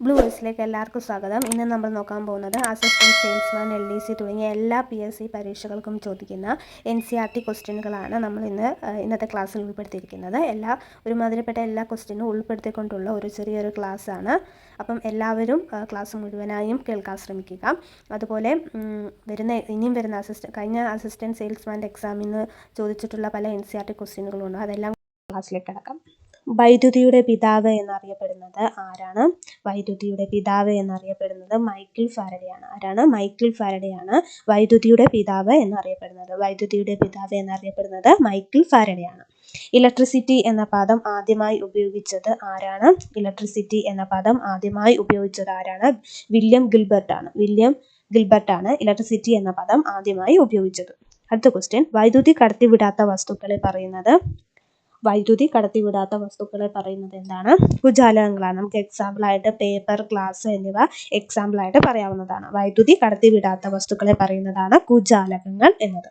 Blue വേഴ്സിലേക്ക് എല്ലാവർക്കും സ്വാഗതം. ഇന്ന് നമ്മൾ നോക്കാൻ പോകുന്നത് assistant salesman L D C തുടങ്ങിയ എല്ലാ പി എസ് സി പരീക്ഷകൾക്കും ചോദിക്കുന്ന എൻ സി ആർ ടി ക്വസ്റ്റ്യനുകളാണ് നമ്മൾ ഇന്ന് ഇന്നത്തെ ക്ലാസ്സിൽ ഉൾപ്പെടുത്തിയിരിക്കുന്നത്. എല്ലാ ഒരുമാതിരിപ്പെട്ട എല്ലാ ക്വസ്റ്റ്യനും ഉൾപ്പെടുത്തിക്കൊണ്ടുള്ള ഒരു ചെറിയൊരു ക്ലാസ്സാണ്. അപ്പം എല്ലാവരും ക്ലാസ് മുഴുവനായും കേൾക്കാൻ ശ്രമിക്കുക. അതുപോലെ വരുന്ന ഇനിയും വരുന്ന അസിസ്റ്റ കഴിഞ്ഞ അസിസ്റ്റന്റ് സെയിൽസ്മാന്റെ എക്സാമിൽ നിന്ന് ചോദിച്ചിട്ടുള്ള പല എൻ സി ആർ ടി ക്വസ്റ്റ്യനുകളുണ്ട് അതെല്ലാം ക്ലാസ്സിലേക്ക് കിടക്കാം. വൈദ്യുതിയുടെ പിതാവ് എന്നറിയപ്പെടുന്നത് ആരാണ്? വൈദ്യുതിയുടെ പിതാവ് എന്നറിയപ്പെടുന്നത് മൈക്കിൾ ഫാരഡെയാണ്. ആരാണ്? മൈക്കിൾ ഫാരഡയാണ് വൈദ്യുതിയുടെ പിതാവ് എന്നറിയപ്പെടുന്നത്. വൈദ്യുതിയുടെ പിതാവ് എന്നറിയപ്പെടുന്നത് മൈക്കിൾ ഫാരഡയാണ്. ഇലക്ട്രിസിറ്റി എന്ന പദം ആദ്യമായി ഉപയോഗിച്ചത് ആരാണ്? ഇലക്ട്രിസിറ്റി എന്ന പദം ആദ്യമായി ഉപയോഗിച്ചത് ആരാണ്? വില്യം ഗിൽബർട്ട് ആണ് വില്യം ഗിൽബർട്ട് ആണ് ഇലക്ട്രിസിറ്റി എന്ന പദം ആദ്യമായി ഉപയോഗിച്ചത്. അടുത്ത ക്വസ്റ്റ്യൻ വൈദ്യുതി കടത്തിവിടാത്ത വസ്തുക്കളെ പറയുന്നത് വൈദ്യുതി കടത്തിവിടാത്ത വസ്തുക്കളെ പറയുന്നത് എന്താണ്? കുജാലകങ്ങളാണ് നമുക്ക് എക്സാമ്പിൾ ആയിട്ട് പേപ്പർ ഗ്ലാസ് എന്നിവ എക്സാമ്പിൾ ആയിട്ട് പറയാവുന്നതാണ്. വൈദ്യുതി കടത്തിവിടാത്ത വസ്തുക്കളെ പറയുന്നതാണ് കുജാലകങ്ങൾ എന്നത്.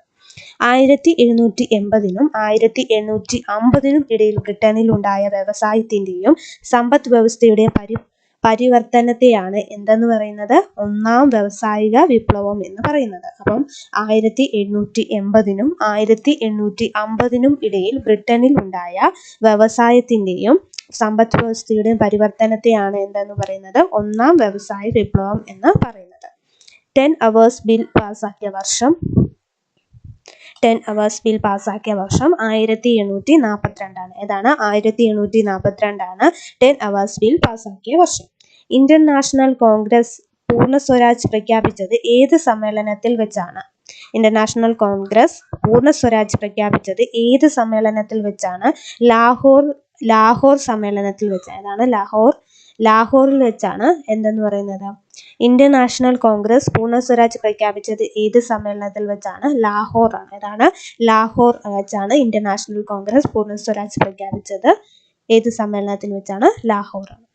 ആയിരത്തി എഴുന്നൂറ്റി എൺപതിനും ആയിരത്തി എണ്ണൂറ്റി അമ്പതിനും ഇടയിൽ ബ്രിട്ടനിൽ ഉണ്ടായ വ്യവസായത്തിന്റെയും സമ്പദ് വ്യവസ്ഥയുടെ പരി പരിവർത്തനത്തെയാണ് എന്തെന്ന് പറയുന്നത്? ഒന്നാം വ്യവസായിക വിപ്ലവം എന്ന് പറയുന്നത്. അപ്പം ആയിരത്തി എണ്ണൂറ്റി എൺപതിനും ആയിരത്തി എണ്ണൂറ്റി അമ്പതിനും ഇടയിൽ ബ്രിട്ടനിൽ ഉണ്ടായ വ്യവസായത്തിന്റെയും സമ്പദ് വ്യവസ്ഥയുടെയും പരിവർത്തനത്തെയാണ് എന്തെന്ന് പറയുന്നത്? ഒന്നാം വ്യവസായ വിപ്ലവം എന്ന് പറയുന്നത്. ടെൻ അവേഴ്സ് ബിൽ പാസ്സാക്കിയ വർഷം ടെൻ അവേഴ്സ് ബിൽ പാസ്സാക്കിയ വർഷം ആയിരത്തി എണ്ണൂറ്റി നാൽപ്പത്തിരണ്ടാണ് ഏതാണ്? ആയിരത്തി എണ്ണൂറ്റി നാൽപ്പത്തിരണ്ടാണ് ടെൻ അവേഴ്സ് ബിൽ പാസ്സാക്കിയ വർഷം. ഇന്ത്യൻ നാഷണൽ കോൺഗ്രസ് പൂർണ സ്വരാജ് പ്രഖ്യാപിച്ചത് ഏത് സമ്മേളനത്തിൽ വെച്ചാണ്? ഇന്റർനാഷണൽ നാഷണൽ കോൺഗ്രസ് പൂർണ സ്വരാജ് പ്രഖ്യാപിച്ചത് ഏത് സമ്മേളനത്തിൽ വെച്ചാണ്? ലാഹോർ ലാഹോർ സമ്മേളനത്തിൽ വെച്ച് ഏതാണ്? ലാഹോർ ലാഹോറിൽ വെച്ചാണ് എന്തെന്ന് പറയുന്നത്? ഇന്ത്യൻ നാഷണൽ കോൺഗ്രസ് പൂർണ സ്വരാജ് പ്രഖ്യാപിച്ചത് ഏത് സമ്മേളനത്തിൽ വെച്ചാണ്? ലാഹോർ ആണ് ഏതാണ് ലാഹോർ വെച്ചാണ് ഇന്ത്യൻ നാഷണൽ കോൺഗ്രസ് പൂർണ സ്വരാജ് പ്രഖ്യാപിച്ചത്. ഏത് സമ്മേളനത്തിൽ വെച്ചാണ്? ലാഹോർ ആണ്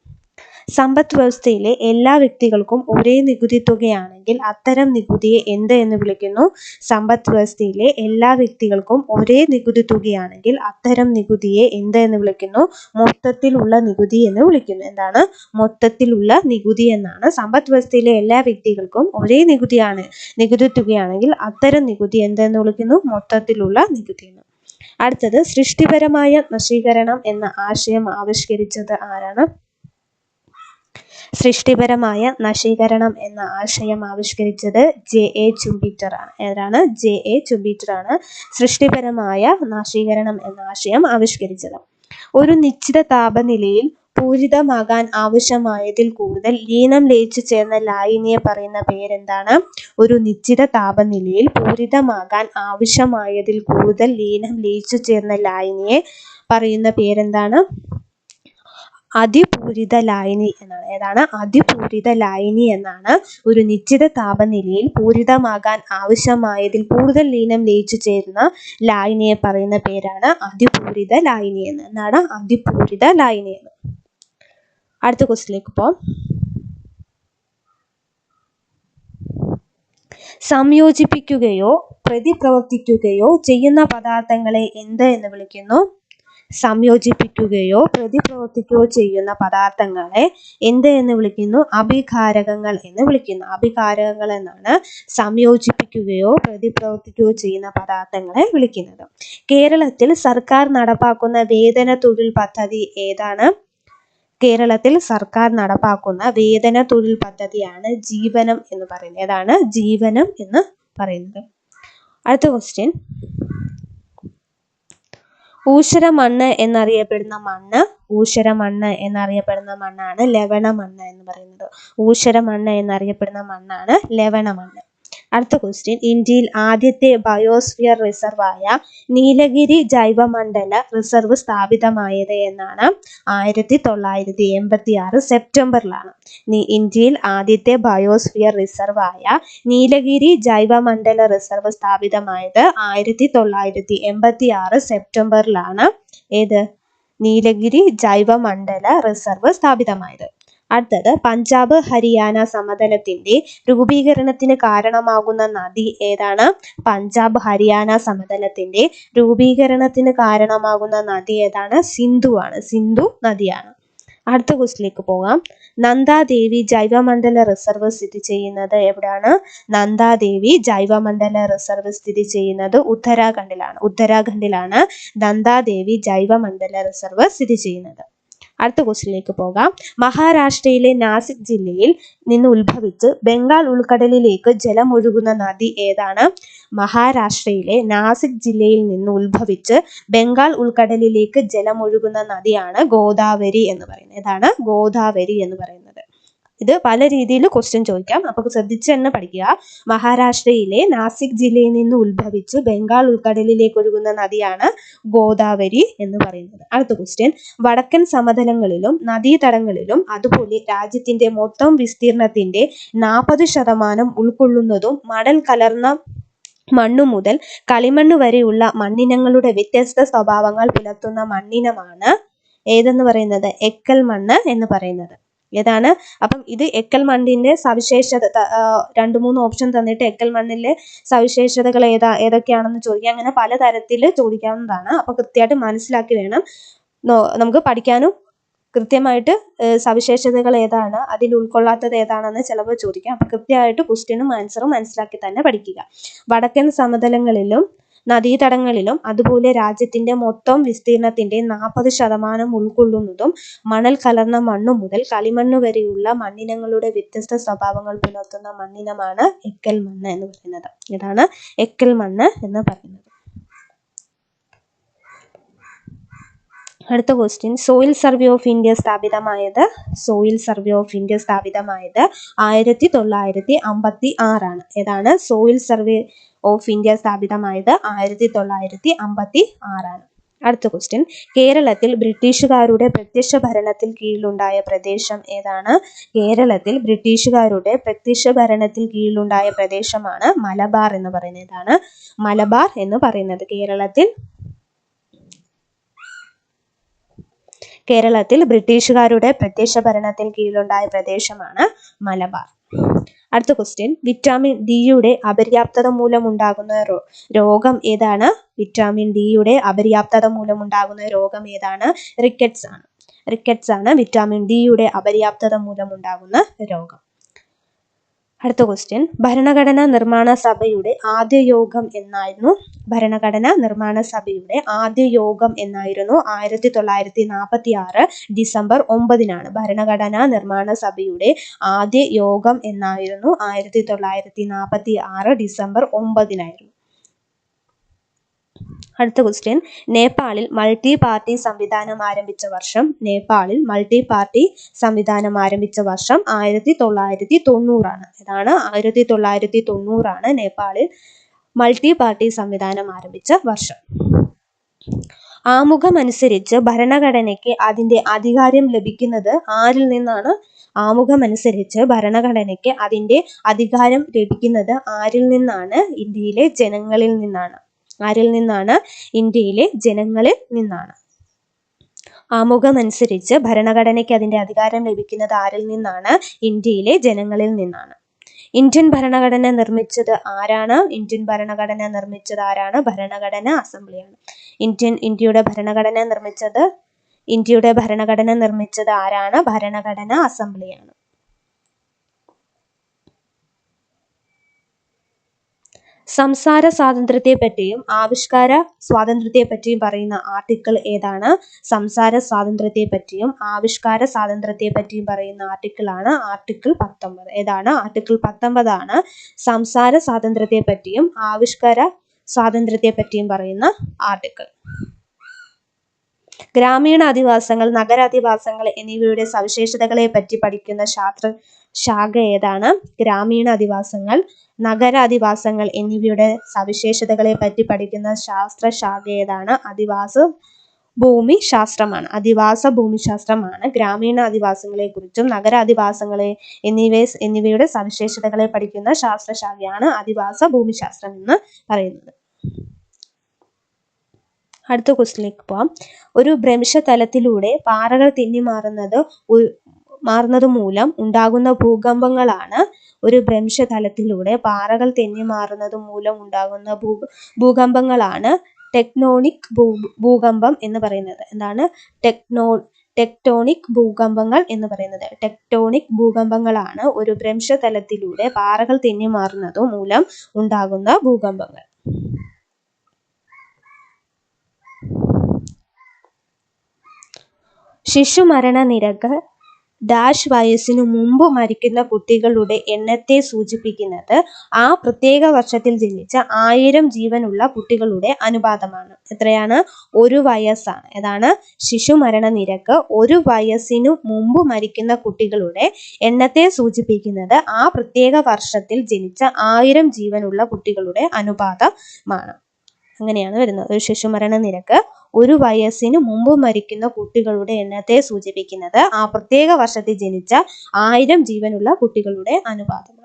സമ്പദ് വ്യവസ്ഥയിലെ എല്ലാ വ്യക്തികൾക്കും ഒരേ നികുതി തുകയാണെങ്കിൽ അത്തരം നികുതിയെ എന്ത് എന്ന് വിളിക്കുന്നു? സമ്പദ് വ്യവസ്ഥയിലെ എല്ലാ വ്യക്തികൾക്കും ഒരേ നികുതി തുകയാണെങ്കിൽ അത്തരം നികുതിയെ എന്ത് എന്ന് വിളിക്കുന്നു? മൊത്തത്തിലുള്ള നികുതി എന്ന് വിളിക്കുന്നു. എന്താണ്? മൊത്തത്തിലുള്ള നികുതി എന്നാണ്. സമ്പദ് വ്യവസ്ഥയിലെ എല്ലാ വ്യക്തികൾക്കും ഒരേ നികുതിയാണ്. നികുതി തുകയാണെങ്കിൽ അത്തരം നികുതി എന്തെന്ന് വിളിക്കുന്നു? മൊത്തത്തിലുള്ള നികുതി എന്ന്. അടുത്തത് സൃഷ്ടിപരമായ നശീകരണം എന്ന ആശയം ആവിഷ്കരിച്ചത് ആരാണ്? സൃഷ്ടിപരമായ നശീകരണം എന്ന ആശയം ആവിഷ്കരിച്ചത് ജെ എ ചുംബീറ്റർ ഏതാണ്? ജെ എ ചുംബീറ്റർ ആണ് സൃഷ്ടിപരമായ നശീകരണം എന്ന ആശയം ആവിഷ്കരിച്ചത്. ഒരു നിശ്ചിത താപനിലയിൽ പൂരിതമാകാൻ ആവശ്യമായതിൽ കൂടുതൽ ലീനം ലയിച്ചു ചേർന്ന ലായിനിയെ പറയുന്ന പേരെന്താണ്? ഒരു നിശ്ചിത താപനിലയിൽ പൂരിതമാകാൻ ആവശ്യമായതിൽ കൂടുതൽ ലീനം ലയിച്ചു ചേർന്ന ലായിനിയെ പറയുന്ന പേരെന്താണ്? അതിപൂരിത ലായനി എന്നാണ്. ഏതാണ്? അതിപൂരിത ലായനി എന്നാണ്. ഒരു നിശ്ചിത താപനിലയിൽ പൂരിതമാകാൻ ആവശ്യമായതിൽ കൂടുതൽ ലീനം ലയിച്ചു ചേരുന്ന ലായനിയെ പറയുന്ന പേരാണ് അതിപൂരിത ലായനി എന്ന്. എന്താണ് അതിപൂരിത ലായനി എന്ന്. അടുത്ത ക്വസ്റ്റിലേക്ക് പോകാം സംയോജിപ്പിക്കുകയോ പ്രതിപ്രവർത്തിക്കുകയോ ചെയ്യുന്ന പദാർത്ഥങ്ങളെ എന്ത് എന്ന് വിളിക്കുന്നു? സംയോജിപ്പിക്കുകയോ പ്രതിപ്രവർത്തിക്കുകയോ ചെയ്യുന്ന പദാർത്ഥങ്ങളെ എന്ത് എന്ന് വിളിക്കുന്നു? അഭികാരകങ്ങൾ എന്ന് വിളിക്കുന്നു. അഭികാരകങ്ങൾ എന്നാണ് സംയോജിപ്പിക്കുകയോ പ്രതിപ്രവർത്തിക്കുകയോ ചെയ്യുന്ന പദാർത്ഥങ്ങളെ വിളിക്കുന്നത്. കേരളത്തിൽ സർക്കാർ നടപ്പാക്കുന്ന വേതന തൊഴിൽ പദ്ധതി ഏതാണ്? കേരളത്തിൽ സർക്കാർ നടപ്പാക്കുന്ന വേതന തൊഴിൽ പദ്ധതിയാണ് ജീവനം എന്ന് പറയുന്നത്. ഏതാണ്? ജീവനം എന്ന് പറയുന്നത്. അടുത്ത ക്വസ്റ്റ്യൻ ഊഷര മണ്ണ് എന്നറിയപ്പെടുന്ന മണ്ണ് ഊഷര മണ്ണ് എന്നറിയപ്പെടുന്ന മണ്ണാണ് ലവണ മണ്ണ് എന്ന് പറയുന്നത്. ഊഷര മണ്ണ് എന്നറിയപ്പെടുന്ന മണ്ണാണ് ലവണ മണ്ണ്. അടുത്ത ക്വസ്റ്റ്യൻ ഇന്ത്യയിൽ ആദ്യത്തെ ബയോസ്ഫിയർ റിസർവായ നീലഗിരി ജൈവമണ്ഡല റിസർവ് സ്ഥാപിതമായത് എന്നാണ്. ആയിരത്തി തൊള്ളായിരത്തി എൺപത്തി ആറ് സെപ്റ്റംബറിലാണ് ഇന്ത്യയിൽ ആദ്യത്തെ ബയോസ്ഫിയർ റിസർവായ നീലഗിരി ജൈവമണ്ഡല റിസർവ് സ്ഥാപിതമായത് ആയിരത്തി തൊള്ളായിരത്തി എൺപത്തി ആറ് സെപ്റ്റംബറിലാണ്. ഏത്? നീലഗിരി ജൈവമണ്ഡല റിസർവ് സ്ഥാപിതമായത്. അടുത്തത് പഞ്ചാബ് ഹരിയാന സമതലത്തിന്റെ രൂപീകരണത്തിന് കാരണമാകുന്ന നദി ഏതാണ്? പഞ്ചാബ് ഹരിയാന സമതലത്തിന്റെ രൂപീകരണത്തിന് കാരണമാകുന്ന നദി ഏതാണ്? സിന്ധു ആണ്. സിന്ധു നദിയാണ്. അടുത്ത ക്വസ്റ്റിലേക്ക് പോകാം. നന്ദാദേവി ജൈവമണ്ഡല റിസർവ് സ്ഥിതി ചെയ്യുന്നത് എവിടെയാണ് നന്ദാദേവി ജൈവമണ്ഡല റിസർവ് സ്ഥിതി ചെയ്യുന്നത് ഉത്തരാഖണ്ഡിലാണ്. ഉത്തരാഖണ്ഡിലാണ് നന്ദാദേവി ജൈവമണ്ഡല റിസർവ് സ്ഥിതി ചെയ്യുന്നത്. അടുത്ത ക്വസ്റ്റിനിലേക്ക് പോകാം. മഹാരാഷ്ട്രയിലെ നാസിക് ജില്ലയിൽ നിന്ന് ഉത്ഭവിച്ച് ബംഗാൾ ഉൾക്കടലിലേക്ക് ജലമൊഴുകുന്ന നദി ഏതാണ്? മഹാരാഷ്ട്രയിലെ നാസിക് ജില്ലയിൽ നിന്ന് ഉത്ഭവിച്ച് ബംഗാൾ ഉൾക്കടലിലേക്ക് ജലമൊഴുകുന്ന നദിയാണ് ഗോദാവരി എന്ന് പറയുന്നത്. ഏതാണ്? ഗോദാവരി എന്ന് പറയുന്നത്. ഇത് പല രീതിയിൽ ക്വസ്റ്റ്യൻ ചോദിക്കാം. അപ്പോൾ ശ്രദ്ധിച്ച് തന്നെ പഠിക്കുക. മഹാരാഷ്ട്രയിലെ നാസിക് ജില്ലയിൽ നിന്ന് ഉത്ഭവിച്ച് ബംഗാൾ ഉൾക്കടലിലേക്ക് ഒഴുകുന്ന നദിയാണ് ഗോദാവരി എന്ന് പറയുന്നത്. അടുത്ത ക്വസ്റ്റ്യൻ വടക്കൻ സമതലങ്ങളിലും നദീതടങ്ങളിലും അതുപോലെ രാജ്യത്തിന്റെ മൊത്തം വിസ്തീർണത്തിന്റെ നാൽപ്പത് ശതമാനം ഉൾക്കൊള്ളുന്നതും മടൽ കലർന്ന മണ്ണു മുതൽ കളിമണ്ണ് വരെയുള്ള മണ്ണിനങ്ങളുടെ വ്യത്യസ്ത സ്വഭാവങ്ങൾ പുലർത്തുന്ന മണ്ണിനമാണ് ഏതെന്ന് പറയുന്നത്? എക്കൽ മണ്ണ് എന്ന് പറയുന്നത്. ഏതാണ്? അപ്പം ഇത് എക്കൽ മണ്ണിന്റെ സവിശേഷത രണ്ട് മൂന്ന് ഓപ്ഷൻ തന്നിട്ട് എക്കൽ മണ്ണിലെ സവിശേഷതകൾ ഏതാ ഏതൊക്കെയാണെന്ന് ചോദിക്കുക അങ്ങനെ പലതരത്തിൽ ചോദിക്കാവുന്നതാണ്. അപ്പോൾ കൃത്യമായിട്ട് മനസ്സിലാക്കി വേണം. നമുക്ക് പഠിക്കാനും കൃത്യമായിട്ട് സവിശേഷതകൾ ഏതാണ് അതിൽ ഉൾക്കൊള്ളാത്തത് ഏതാണെന്ന് ചിലപ്പോൾ ചോദിക്കാം. അപ്പം കൃത്യമായിട്ട് ക്വസ്റ്റ്യനും ആൻസറും മനസ്സിലാക്കി തന്നെ പഠിക്കുക. വടക്കൻ സമതലങ്ങളിലും നദീതടങ്ങളിലും അതുപോലെ രാജ്യത്തിന്റെ മൊത്തം വിസ്തീർണത്തിന്റെ നാൽപ്പത് ശതമാനം ഉൾക്കൊള്ളുന്നതും മണൽ കലർന്ന മണ്ണു മുതൽ കളിമണ്ണ് വരെയുള്ള മണ്ണിനങ്ങളുടെ വ്യത്യസ്ത സ്വഭാവങ്ങൾ പുലർത്തുന്ന മണ്ണിനമാണ് എക്കൽ മണ്ണ് എന്ന് പറയുന്നത്. ഇതാണ് എക്കൽ മണ്ണ് എന്ന് പറയുന്നത്. അടുത്ത question soil survey of India സ്ഥാപിതമായത് സോയിൽ സർവേ ഓഫ് ഇന്ത്യ സ്ഥാപിതമായത് ആയിരത്തി തൊള്ളായിരത്തി അമ്പത്തി ആറാണ്. ഏതാണ്? സോയിൽ സർവേ ഓഫ് ഇന്ത്യ സ്ഥാപിതമായത് ആയിരത്തി തൊള്ളായിരത്തി അമ്പത്തി ആറാണ് അടുത്ത ക്വസ്റ്റ്യൻ കേരളത്തിൽ ബ്രിട്ടീഷുകാരുടെ പ്രത്യക്ഷ ഭരണത്തിൽ കീഴിലുണ്ടായ പ്രദേശം ഏതാണ്? കേരളത്തിൽ ബ്രിട്ടീഷുകാരുടെ പ്രത്യക്ഷ ഭരണത്തിൽ കീഴിലുണ്ടായ പ്രദേശമാണ് മലബാർ എന്ന് പറയുന്നതാണ് മലബാർ എന്ന് പറയുന്നത് കേരളത്തിൽ കേരളത്തിൽ ബ്രിട്ടീഷുകാരുടെ പ്രത്യക്ഷ ഭരണത്തിൽ കീഴിലുണ്ടായ പ്രദേശമാണ് മലബാർ. അടുത്ത ക്വസ്റ്റ്യൻ വിറ്റാമിൻ ഡിയുടെ അപര്യാപ്തത മൂലമുണ്ടാകുന്ന രോഗം ഏതാണ്? വിറ്റാമിൻ ഡിയുടെ അപര്യാപ്തത മൂലമുണ്ടാകുന്ന രോഗം ഏതാണ്? റിക്കറ്റ്സ് ആണ്. റിക്കറ്റ്സ് ആണ് വിറ്റാമിൻ ഡിയുടെ അപര്യാപ്തത മൂലമുണ്ടാകുന്ന രോഗം. അടുത്ത ക്വസ്റ്റ്യൻ ഭരണഘടനാ നിർമ്മാണ സഭയുടെ ആദ്യ യോഗം എന്നായിരുന്നു. ഭരണഘടനാ നിർമ്മാണ സഭയുടെ ആദ്യ യോഗം എന്നായിരുന്നു ആയിരത്തി തൊള്ളായിരത്തി നാൽപ്പത്തി ആറ് ഡിസംബർ ഒമ്പതിനാണ്. ഭരണഘടനാ നിർമ്മാണ സഭയുടെ ആദ്യ യോഗം എന്നായിരുന്നു ആയിരത്തി തൊള്ളായിരത്തി നാൽപ്പത്തി ആറ് ഡിസംബർ ഒമ്പതിനായിരുന്നു. അടുത്ത ക്വസ്റ്റ്യൻ നേപ്പാളിൽ മൾട്ടി പാർട്ടി സംവിധാനം ആരംഭിച്ച വർഷം. നേപ്പാളിൽ മൾട്ടി പാർട്ടി സംവിധാനം ആരംഭിച്ച വർഷം ആയിരത്തി തൊള്ളായിരത്തി തൊണ്ണൂറാണ് ഇതാണ് ആയിരത്തി തൊള്ളായിരത്തി തൊണ്ണൂറാണ് നേപ്പാളിൽ മൾട്ടി പാർട്ടി സംവിധാനം ആരംഭിച്ച വർഷം. ആമുഖമനുസരിച്ച് ഭരണഘടനയ്ക്ക് അതിന്റെ അധികാരം ലഭിക്കുന്നത് ആരിൽ നിന്നാണ്? ആമുഖമനുസരിച്ച് ഭരണഘടനയ്ക്ക് അതിന്റെ അധികാരം ലഭിക്കുന്നത് ആരിൽ നിന്നാണ്? ഇന്ത്യയിലെ ജനങ്ങളിൽ നിന്നാണ്. ആരിൽ നിന്നാണ്? ഇന്ത്യയിലെ ജനങ്ങളിൽ നിന്നാണ്. ആമുഖമനുസരിച്ച് ഭരണഘടനയ്ക്ക് അതിന്റെ അധികാരം ലഭിക്കുന്നത് ആരിൽ നിന്നാണ്? ഇന്ത്യയിലെ ജനങ്ങളിൽ നിന്നാണ്. ഇന്ത്യൻ ഭരണഘടന നിർമ്മിച്ചത് ആരാണ്? ഇന്ത്യൻ ഭരണഘടന നിർമ്മിച്ചത് ആരാണ്? ഭരണഘടന അസംബ്ലിയാണ്. ഇന്ത്യൻ ഇന്ത്യയുടെ ഭരണഘടന നിർമ്മിച്ചത് ഇന്ത്യയുടെ ഭരണഘടന നിർമ്മിച്ചത് ആരാണ്? ഭരണഘടന അസംബ്ലിയാണ്. സംസാര സ്വാതന്ത്ര്യത്തെ പറ്റിയും ആവിഷ്കാര സ്വാതന്ത്ര്യത്തെ പറ്റിയും പറയുന്ന ആർട്ടിക്കിൾ ഏതാണ്? സംസാര സ്വാതന്ത്ര്യത്തെ പറ്റിയും ആവിഷ്കാര സ്വാതന്ത്ര്യത്തെ പറ്റിയും പറയുന്ന ആർട്ടിക്കിൾ ആണ് ആർട്ടിക്കിൾ പത്തൊമ്പത്. ഏതാണ്? ആർട്ടിക്കിൾ പത്തൊമ്പതാണ് സംസാര സ്വാതന്ത്ര്യത്തെ പറ്റിയും ആവിഷ്കാര സ്വാതന്ത്ര്യത്തെ പറ്റിയും പറയുന്ന ആർട്ടിക്കിൾ. ഗ്രാമീണ അധിവാസങ്ങൾ നഗരാധിവാസങ്ങൾ എന്നിവയുടെ സവിശേഷതകളെ പറ്റി പഠിക്കുന്ന ശാസ്ത്ര ശാഖ ഏതാണ്? ഗ്രാമീണ അധിവാസങ്ങൾ നഗര അധിവാസങ്ങൾ എന്നിവയുടെ സവിശേഷതകളെ പറ്റി പഠിക്കുന്ന ശാസ്ത്ര ശാഖ ഏതാണ്? അധിവാസ ഭൂമി ശാസ്ത്രമാണ്. അധിവാസ ഭൂമിശാസ്ത്രമാണ് ഗ്രാമീണ അധിവാസങ്ങളെ കുറിച്ചും നഗര അധിവാസങ്ങളെ എന്നിവ എന്നിവയുടെ സവിശേഷതകളെ പഠിക്കുന്ന ശാസ്ത്രശാഖയാണ് അധിവാസ ഭൂമിശാസ്ത്രം എന്ന് പറയുന്നത്. അടുത്ത ക്വസ്റ്റിലേക്ക് പോവാം. ഒരു ഭ്രംശതലത്തിലൂടെ പാറകൾ തിന്നി മാറുന്നത് ഒരു മാറുന്നത് മൂലം ഉണ്ടാകുന്ന ഭൂകമ്പങ്ങളാണ് ഒരു ഭ്രംശതലത്തിലൂടെ പാറകൾ തെന്നി മാറുന്നത് മൂലം ഉണ്ടാകുന്ന ഭൂ ഭൂകമ്പങ്ങളാണ് ടെക്നോണിക് ഭൂ ഭൂകമ്പം എന്ന് പറയുന്നത്. എന്താണ്? ടെക്നോ ടെക്ടോണിക് ഭൂകമ്പങ്ങൾ എന്ന് പറയുന്നത്. ടെക്ടോണിക് ഭൂകമ്പങ്ങളാണ് ഒരു ഭ്രംശതലത്തിലൂടെ പാറകൾ തെന്നി മാറുന്നത് മൂലം ഉണ്ടാകുന്ന ഭൂകമ്പങ്ങൾ. ശിശുമരണ നിരക്ക് ഡാഷ് വയസ്സിനു മുമ്പ് മരിക്കുന്ന കുട്ടികളുടെ എണ്ണത്തെ സൂചിപ്പിക്കുന്നത് ആ പ്രത്യേക വർഷത്തിൽ ജനിച്ച ആയിരം ജീവനുള്ള കുട്ടികളുടെ അനുപാതമാണ്. എത്രയാണ്? ഒരു വയസ്സാണ്. ഏതാണ്? ശിശുമരണ നിരക്ക് ഒരു വയസ്സിനു മുമ്പ് മരിക്കുന്ന കുട്ടികളുടെ എണ്ണത്തെ സൂചിപ്പിക്കുന്നത് ആ പ്രത്യേക വർഷത്തിൽ ജനിച്ച ആയിരം ജീവനുള്ള കുട്ടികളുടെ അനുപാതമാണ്. അങ്ങനെയാണ് വരുന്നത്. ഒരു ശിശുമരണ നിരക്ക് ഒരു വയസ്സിനു മുമ്പ് മരിക്കുന്ന കുട്ടികളുടെ എണ്ണത്തെ സൂചിപ്പിക്കുന്നത് ആ പ്രത്യേക വർഷത്തിൽ ജനിച്ച ആയിരം ജീവനുള്ള കുട്ടികളുടെ അനുപാതമാണ്.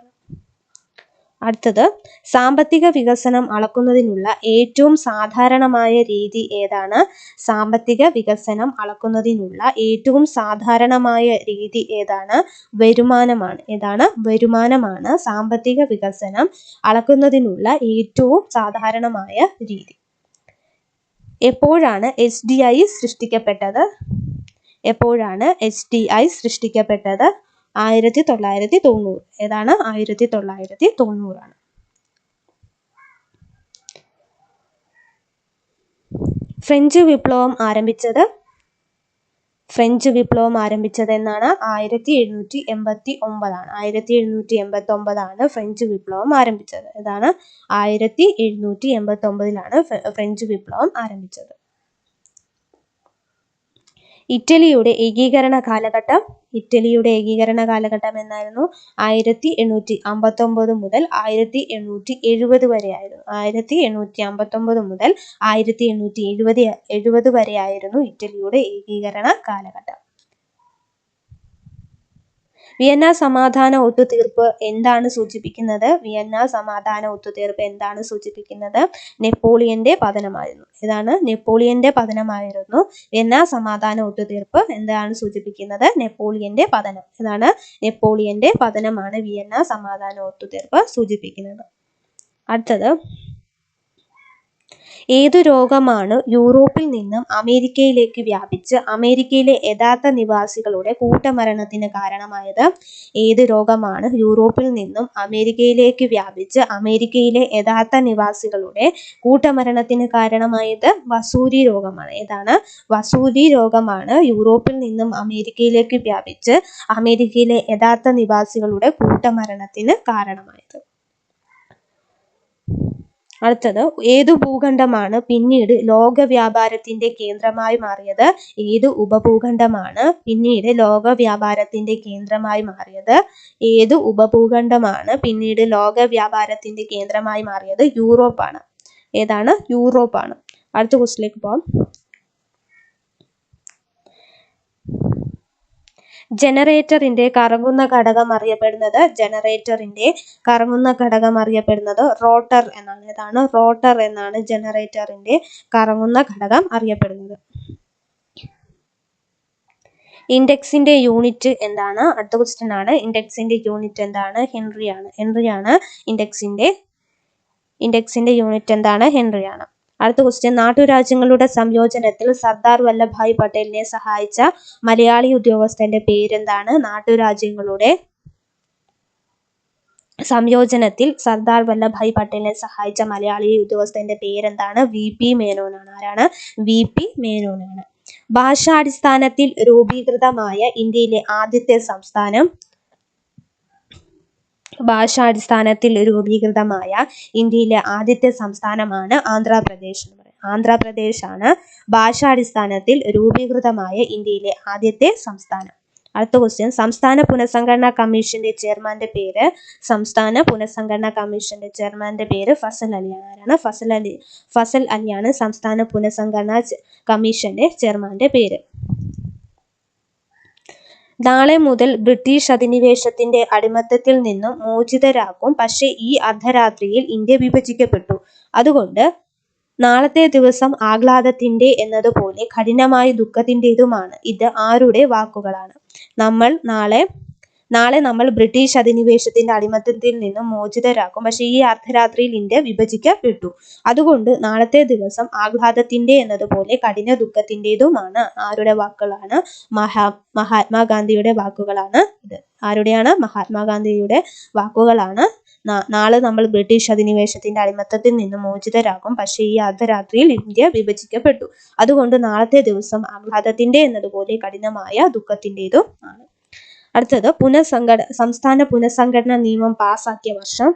അടുത്തത് സാമ്പത്തിക വികസനം അളക്കുന്നതിനുള്ള ഏറ്റവും സാധാരണമായ രീതി ഏതാണ്? സാമ്പത്തിക വികസനം അളക്കുന്നതിനുള്ള ഏറ്റവും സാധാരണമായ രീതി ഏതാണ്? വരുമാനമാണ്. ഏതാണ്? വരുമാനമാണ് സാമ്പത്തിക വികസനം അളക്കുന്നതിനുള്ള ഏറ്റവും സാധാരണമായ രീതി. എപ്പോഴാണ് എച്ച് ഡി ഐ സൃഷ്ടിക്കപ്പെട്ടത്? എപ്പോഴാണ് എച്ച് ഡി ഐ സൃഷ്ടിക്കപ്പെട്ടത്? ആയിരത്തി തൊള്ളായിരത്തി തൊണ്ണൂറ് ഏതാണ്? ആയിരത്തി തൊള്ളായിരത്തി തൊണ്ണൂറാണ് ഫ്രഞ്ച് വിപ്ലവം ആരംഭിച്ചത് ഫ്രഞ്ച് വിപ്ലവം ആരംഭിച്ചത് എന്നാണ് ആയിരത്തി എഴുന്നൂറ്റി എൺപത്തി ഒമ്പതാണ് ആയിരത്തി എഴുന്നൂറ്റി എൺപത്തി ഒമ്പതാണ് ഫ്രഞ്ച് വിപ്ലവം ആരംഭിച്ചത്. ഇതാണ് ആയിരത്തി എഴുന്നൂറ്റി എൺപത്തി ഒമ്പതിലാണ് ഫ്രഞ്ച് വിപ്ലവം ആരംഭിച്ചത്. ഇറ്റലിയുടെ ഏകീകരണ കാലഘട്ടം ഇറ്റലിയുടെ ഏകീകരണ കാലഘട്ടം എന്നായിരുന്നു ആയിരത്തി എണ്ണൂറ്റി അമ്പത്തൊമ്പത് മുതൽ ആയിരത്തി എണ്ണൂറ്റി എഴുപത് വരെയായിരുന്നു ആയിരത്തി എണ്ണൂറ്റി അമ്പത്തൊമ്പത് മുതൽ ആയിരത്തി എണ്ണൂറ്റി എഴുപത് എഴുപത് വരെയായിരുന്നു ഇറ്റലിയുടെ ഏകീകരണ കാലഘട്ടം. വിയന്ന സമാധാന ഒത്തുതീർപ്പ് എന്താണ് സൂചിപ്പിക്കുന്നത്? വിയന്ന സമാധാന ഒത്തുതീർപ്പ് എന്താണ് സൂചിപ്പിക്കുന്നത്? നെപ്പോളിയന്റെ പതനമായിരുന്നു. ഇതാണ് നെപ്പോളിയന്റെ പതനമായിരുന്നു. വിയന്ന സമാധാന ഒത്തുതീർപ്പ് എന്താണ് സൂചിപ്പിക്കുന്നത്? നെപ്പോളിയന്റെ പതനം. ഇതാണ് നെപ്പോളിയന്റെ പതനമാണ് വിയന്ന സമാധാന ഒത്തുതീർപ്പ് സൂചിപ്പിക്കുന്നത്. അടുത്തത് ഏതു രോഗമാണ് യൂറോപ്പിൽ നിന്നും അമേരിക്കയിലേക്ക് വ്യാപിച്ച് അമേരിക്കയിലെ യഥാർത്ഥ നിവാസികളുടെ കൂട്ടമരണത്തിന് കാരണമായത്? ഏത് രോഗമാണ് യൂറോപ്പിൽ നിന്നും അമേരിക്കയിലേക്ക് വ്യാപിച്ച് അമേരിക്കയിലെ യഥാർത്ഥ നിവാസികളുടെ കൂട്ടമരണത്തിന് കാരണമായത്? വസൂരി രോഗമാണ്. ഏതാണ്? വസൂരി രോഗമാണ് യൂറോപ്പിൽ നിന്നും അമേരിക്കയിലേക്ക് വ്യാപിച്ച് അമേരിക്കയിലെ യഥാർത്ഥ നിവാസികളുടെ കൂട്ടമരണത്തിന് കാരണമായത്. അടുത്തത് ഏതു ഭൂഖണ്ഡമാണ് പിന്നീട് ലോക വ്യാപാരത്തിന്റെ കേന്ദ്രമായി മാറിയത്? ഏത് ഉപഭൂഖണ്ഡമാണ് പിന്നീട് ലോക വ്യാപാരത്തിന്റെ കേന്ദ്രമായി മാറിയത്? ഏത് ഉപഭൂഖണ്ഡമാണ് പിന്നീട് ലോക വ്യാപാരത്തിന്റെ കേന്ദ്രമായി മാറിയത്? യൂറോപ്പാണ്. ഏതാണ്? യൂറോപ്പാണ്. അടുത്ത ക്വസ്റ്റിലേക്ക് പോകാം ജനറേറ്ററിന്റെ കറങ്ങുന്ന ഘടകം അറിയപ്പെടുന്നത് ജനറേറ്ററിന്റെ കറങ്ങുന്ന ഘടകം അറിയപ്പെടുന്നത് റോട്ടർ എന്നാണ്. ഏതാണ്? റോട്ടർ എന്നാണ് ജനറേറ്ററിന്റെ കറങ്ങുന്ന ഘടകം അറിയപ്പെടുന്നത്. ഇൻഡെക്സിന്റെ യൂണിറ്റ് എന്താണ്? അടുത്ത ക്വസ്റ്റ്യൻ ആണ്. ഇൻഡെക്സിന്റെ യൂണിറ്റ് എന്താണ്? ഹെൻറിയാണ്. ഹെൻറിയാണ് ഇൻഡെക്സിന്റെ ഇൻഡെക്സിന്റെ യൂണിറ്റ് എന്താണ്? ഹെൻറിയാണ്. അടുത്ത ക്വസ്റ്റ്യൻ നാട്ടുരാജ്യങ്ങളുടെ സംയോജനത്തിൽ സർദാർ വല്ലഭായ് പട്ടേലിനെ സഹായിച്ച മലയാളി ഉദ്യോഗസ്ഥന്റെ പേരെന്താണ്? നാട്ടുരാജ്യങ്ങളുടെ സംയോജനത്തിൽ സർദാർ വല്ലഭായ് പട്ടേലിനെ സഹായിച്ച മലയാളി ഉദ്യോഗസ്ഥന്റെ പേരെന്താണ്? വി പി മേനോനാണ്. ആരാണ്? V P മേനോനാണ്. ഭാഷാടിസ്ഥാനത്തിൽ രൂപീകൃതമായ ഇന്ത്യയിലെ ആദ്യത്തെ സംസ്ഥാനം ഭാഷാടിസ്ഥാനത്തിൽ രൂപീകൃതമായ ഇന്ത്യയിലെ ആദ്യത്തെ സംസ്ഥാനമാണ് ആന്ധ്രാപ്രദേശ് എന്ന് പറയുന്നത് ആന്ധ്രാപ്രദേശാണ് ഭാഷാടിസ്ഥാനത്തിൽ രൂപീകൃതമായ ഇന്ത്യയിലെ ആദ്യത്തെ സംസ്ഥാനം. അടുത്ത ക്വസ്റ്റ്യൻ സംസ്ഥാന പുനഃസംഘടനാ കമ്മീഷന്റെ ചെയർമാന്റെ പേര് സംസ്ഥാന പുനഃസംഘടനാ കമ്മീഷന്റെ ചെയർമാന്റെ പേര് ഫസൽ അലിയാണ്. ആരാണ്? ഫസൽ അലി ഫസൽ അലിയാണ് സംസ്ഥാന പുനഃസംഘടനാ കമ്മീഷന്റെ ചെയർമാന്റെ പേര്. നാളെ മുതൽ ബ്രിട്ടീഷ് അധിനിവേശത്തിന്റെ അടിമത്തത്തിൽ നിന്നും മോചിതരാക്കും. പക്ഷേ ഈ അർദ്ധരാത്രിയിൽ ഇന്ത്യ വിഭജിക്കപ്പെട്ടു. അതുകൊണ്ട് നാളത്തെ ദിവസം ആഹ്ലാദത്തിന്റെ എന്നതുപോലെ കഠിനമായ ദുഃഖത്തിന്റെതുമാണ് ഇത് ആരുടെ വാക്കുകളാണ്? നമ്മൾ നാളെ നാളെ നമ്മൾ ബ്രിട്ടീഷ് അധിനിവേശത്തിന്റെ അടിമത്തത്തിൽ നിന്നും മോചിതരാക്കും. പക്ഷെ ഈ അർദ്ധരാത്രിയിൽ ഇന്ത്യ വിഭജിക്കപ്പെട്ടു. അതുകൊണ്ട് നാളത്തെ ദിവസം ആഹ്ലാദത്തിന്റെ എന്നതുപോലെ കഠിന ദുഃഖത്തിന്റെതുമാണ്. ആരുടെ വാക്കുകളാണ്? മഹാ മഹാത്മാഗാന്ധിയുടെ വാക്കുകളാണ് ഇത്. ആരുടെയാണ്? മഹാത്മാഗാന്ധിയുടെ വാക്കുകളാണ്. നാളെ നമ്മൾ ബ്രിട്ടീഷ് അധിനിവേശത്തിന്റെ അടിമത്തത്തിൽ നിന്ന് മോചിതരാകും പക്ഷേ ഈ അർദ്ധരാത്രിയിൽ ഇന്ത്യ വിഭജിക്കപ്പെട്ടു. അതുകൊണ്ട് നാളത്തെ ദിവസം ആഹ്ലാദത്തിന്റെ എന്നതുപോലെ കഠിനമായ ദുഃഖത്തിന്റെതും ആണ് അടുത്തത് പുനഃസംഘട സംസ്ഥാന പുനഃസംഘടനാ നിയമം പാസാക്കിയ വർഷം.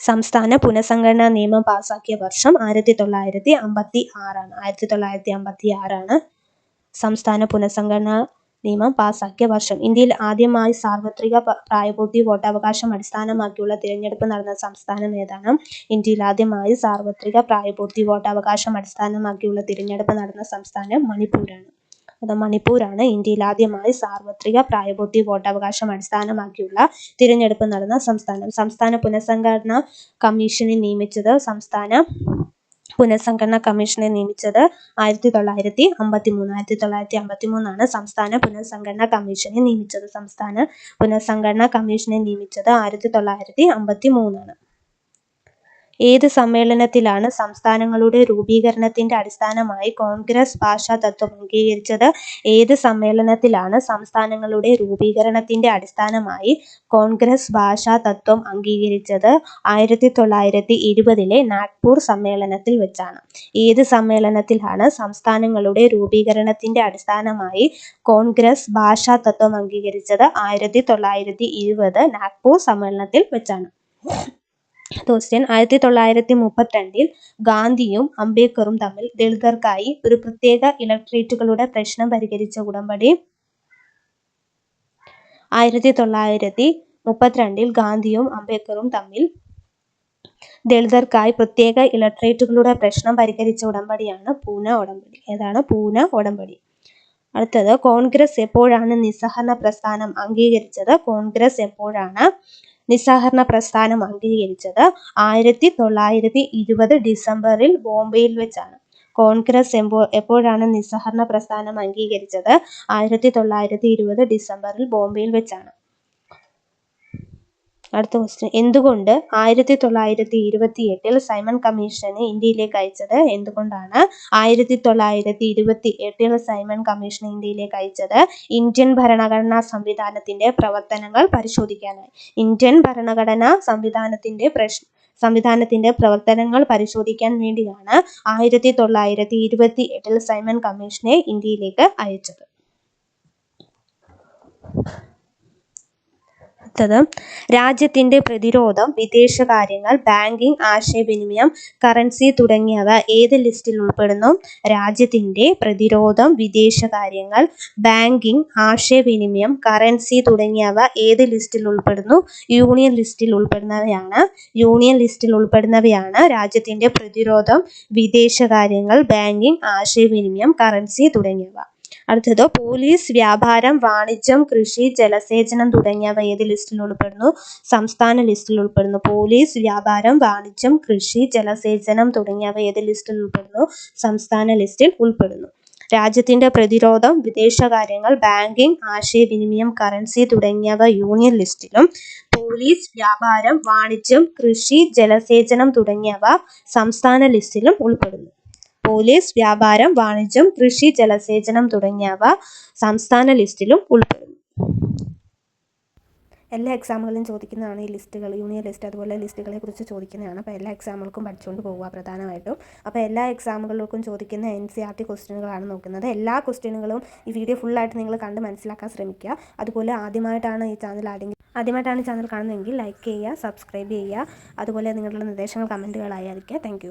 സംസ്ഥാന പുനഃസംഘടനാ നിയമം പാസാക്കിയ വർഷം ആയിരത്തി തൊള്ളായിരത്തി അമ്പത്തി ആറാണ് ആയിരത്തി തൊള്ളായിരത്തി അമ്പത്തി ആറാണ് സംസ്ഥാന പുനഃസംഘടനാ നിയമം പാസാക്കിയ വർഷം. ഇന്ത്യയിൽ ആദ്യമായി സാർവത്രിക പ്രായപൂർത്തി വോട്ടവകാശം അടിസ്ഥാനമാക്കിയുള്ള തിരഞ്ഞെടുപ്പ് നടന്ന സംസ്ഥാനം ഏതാണ്? ഇന്ത്യയിൽ ആദ്യമായി സാർവത്രിക പ്രായപൂർത്തി വോട്ടവകാശം അടിസ്ഥാനമാക്കിയുള്ള തിരഞ്ഞെടുപ്പ് നടന്ന സംസ്ഥാനം മണിപ്പൂരാണ്. മണിപ്പൂരാണ് ഇന്ത്യയിൽ ആദ്യമായി സാർവത്രിക പ്രായപൂർത്തി വോട്ടവകാശം അടിസ്ഥാനമാക്കിയുള്ള തിരഞ്ഞെടുപ്പ് നടന്ന സംസ്ഥാനം. സംസ്ഥാന പുനഃസംഘടനാ കമ്മീഷനെ നിയമിച്ചത് സംസ്ഥാന പുനഃസംഘടനാ കമ്മീഷനെ നിയമിച്ചത് ആയിരത്തി തൊള്ളായിരത്തി അമ്പത്തി മൂന്ന് ആയിരത്തി തൊള്ളായിരത്തി അമ്പത്തി മൂന്നാണ് സംസ്ഥാന പുനഃസംഘടനാ കമ്മീഷനെ നിയമിച്ചത്. സംസ്ഥാന പുനഃസംഘടനാ കമ്മീഷനെ നിയമിച്ചത് ആയിരത്തി തൊള്ളായിരത്തി അമ്പത്തി മൂന്നാണ് ഏത് സമ്മേളനത്തിലാണ് സംസ്ഥാനങ്ങളുടെ രൂപീകരണത്തിന്റെ അടിസ്ഥാനമായി കോൺഗ്രസ് ഭാഷാ തത്വം അംഗീകരിച്ചത്? ഏത് സമ്മേളനത്തിലാണ് സംസ്ഥാനങ്ങളുടെ രൂപീകരണത്തിന്റെ അടിസ്ഥാനമായി കോൺഗ്രസ് ഭാഷാ തത്വം അംഗീകരിച്ചത്? ആയിരത്തി തൊള്ളായിരത്തി ഇരുപതിലെ നാഗ്പൂർ സമ്മേളനത്തിൽ വെച്ചാണ്. ഏത് സമ്മേളനത്തിലാണ് സംസ്ഥാനങ്ങളുടെ രൂപീകരണത്തിന്റെ അടിസ്ഥാനമായി കോൺഗ്രസ് ഭാഷാ തത്വം അംഗീകരിച്ചത്? ആയിരത്തി തൊള്ളായിരത്തി ഇരുപത് നാഗ്പൂർ സമ്മേളനത്തിൽ വെച്ചാണ്. ക്വസ്റ്റ്യൻ ആയിരത്തി തൊള്ളായിരത്തി മുപ്പത്തിരണ്ടിൽ ഗാന്ധിയും അംബേദ്കറും തമ്മിൽ ദളിതർക്കായി ഒരു പ്രത്യേക ഇലക്ട്രേറ്റുകളുടെ പ്രശ്നം പരിഹരിച്ച ഉടമ്പടി. ആയിരത്തി തൊള്ളായിരത്തി മുപ്പത്തിരണ്ടിൽ ഗാന്ധിയും അംബേദ്കറും തമ്മിൽ ദളിതർക്കായി പ്രത്യേക ഇലക്ട്രേറ്റുകളുടെ പ്രശ്നം പരിഹരിച്ച ഉടമ്പടിയാണ് പൂന ഉടമ്പടി. ഏതാണ്? പൂന ഉടമ്പടി. അടുത്തത് കോൺഗ്രസ് എപ്പോഴാണ് നിസ്സഹകരണ പ്രസ്ഥാനം അംഗീകരിച്ചത്? കോൺഗ്രസ് എപ്പോഴാണ് നിസ്സഹകരണ പ്രസ്ഥാനം അംഗീകരിച്ചത് ആയിരത്തി തൊള്ളായിരത്തി ഇരുപത് ഡിസംബറിൽ ബോംബെയിൽ വെച്ചാണ്. കോൺഗ്രസ് എപ്പോ എപ്പോഴാണ് നിസ്സഹകരണ പ്രസ്ഥാനം അംഗീകരിച്ചത്? ആയിരത്തി തൊള്ളായിരത്തി ഇരുപത് ഡിസംബറിൽ ബോംബെയിൽ വെച്ചാണ്. അടുത്ത ക്വസ്റ്റ്യൻ എന്തുകൊണ്ട് ആയിരത്തി തൊള്ളായിരത്തി ഇരുപത്തി എട്ടിൽ സൈമൺ കമ്മീഷനെ ഇന്ത്യയിലേക്ക് അയച്ചത്? എന്തുകൊണ്ടാണ് ആയിരത്തി തൊള്ളായിരത്തി ഇരുപത്തി എട്ടിൽ സൈമൺ കമ്മീഷൻ ഇന്ത്യയിലേക്ക് അയച്ചത്? ഇന്ത്യൻ ഭരണഘടനാ സംവിധാനത്തിന്റെ പ്രവർത്തനങ്ങൾ പരിശോധിക്കാനായി. ഇന്ത്യൻ ഭരണഘടനാ സംവിധാനത്തിന്റെ പ്രശ്ന സംവിധാനത്തിന്റെ പ്രവർത്തനങ്ങൾ പരിശോധിക്കാൻ വേണ്ടിയാണ് ആയിരത്തി തൊള്ളായിരത്തി ഇരുപത്തി എട്ടിൽ സൈമൺ കമ്മീഷനെ ഇന്ത്യയിലേക്ക് അയച്ചത്. അടുത്തത് രാജ്യത്തിന്റെ പ്രതിരോധം വിദേശകാര്യങ്ങൾ ബാങ്കിംഗ് ആശയവിനിമയം കറൻസി തുടങ്ങിയവ ഏത് ലിസ്റ്റിൽ ഉൾപ്പെടുന്നു? രാജ്യത്തിന്റെ പ്രതിരോധം വിദേശകാര്യങ്ങൾ ബാങ്കിംഗ് ആശയവിനിമയം കറൻസി തുടങ്ങിയവ ഏത് ലിസ്റ്റിൽ ഉൾപ്പെടുന്നു? യൂണിയൻ ലിസ്റ്റിൽ ഉൾപ്പെടുന്നവയാണ്. യൂണിയൻ ലിസ്റ്റിൽ ഉൾപ്പെടുന്നവയാണ് രാജ്യത്തിന്റെ പ്രതിരോധം വിദേശകാര്യങ്ങൾ ബാങ്കിംഗ് ആശയവിനിമയം കറൻസി തുടങ്ങിയവ. അടുത്തത് പോലീസ് വ്യാപാരം വാണിജ്യം കൃഷി ജലസേചനം തുടങ്ങിയവ ഏത് ലിസ്റ്റിൽ ഉൾപ്പെടുന്നു? സംസ്ഥാന ലിസ്റ്റിൽ ഉൾപ്പെടുന്നു. പോലീസ് വ്യാപാരം വാണിജ്യം കൃഷി ജലസേചനം തുടങ്ങിയവ ഏത് ലിസ്റ്റിൽ ഉൾപ്പെടുന്നു? സംസ്ഥാന ലിസ്റ്റിൽ ഉൾപ്പെടുന്നു. രാജ്യത്തിന്റെ പ്രതിരോധം വിദേശകാര്യങ്ങൾ ബാങ്കിംഗ് ആശയവിനിമയം കറൻസി തുടങ്ങിയവ യൂണിയൻ ലിസ്റ്റിലും. പോലീസ് വ്യാപാരം വാണിജ്യം കൃഷി ജലസേചനം തുടങ്ങിയവ സംസ്ഥാന ലിസ്റ്റിലും ഉൾപ്പെടുന്നു. പോലീസ് വ്യാപാരം വാണിജ്യം കൃഷി ജലസേചനം തുടങ്ങിയവ സംസ്ഥാന ലിസ്റ്റിലും ഉൾപ്പെടുന്നു. എല്ലാ എക്സാമുകളിലും ചോദിക്കുന്നതാണ് ഈ ലിസ്റ്റുകൾ യൂണിയൻ ലിസ്റ്റ് അതുപോലെ ലിസ്റ്റുകളെ കുറിച്ച് ചോദിക്കുന്നതാണ്. അപ്പോൾ എല്ലാ എക്സാമുകൾക്കും പഠിച്ചുകൊണ്ട് പോവുക പ്രധാനമായിട്ടും. അപ്പോൾ എല്ലാ എക്സാമുകൾക്കും ചോദിക്കുന്ന എൻ സി ആർ ടി ക്വസ്റ്റ്യനുകളാണ് നോക്കുന്നത്. എല്ലാ ക്വസ്റ്റ്യനുകളും ഈ വീഡിയോ ഫുള്ളായിട്ട് നിങ്ങൾ കണ്ട് മനസ്സിലാക്കാൻ ശ്രമിക്കുക. അതുപോലെ ആദ്യമായിട്ടാണ് ഈ ചാനൽ ആരെങ്കിലും ആദ്യമായിട്ടാണ് ഈ ചാനൽ കാണുന്നതെങ്കിൽ ലൈക്ക് ചെയ്യുക സബ്സ്ക്രൈബ് ചെയ്യുക. അതുപോലെ നിങ്ങളുടെ നിർദ്ദേശങ്ങൾ കമന്റുകളായി അറിയിക്കുക. താങ്ക്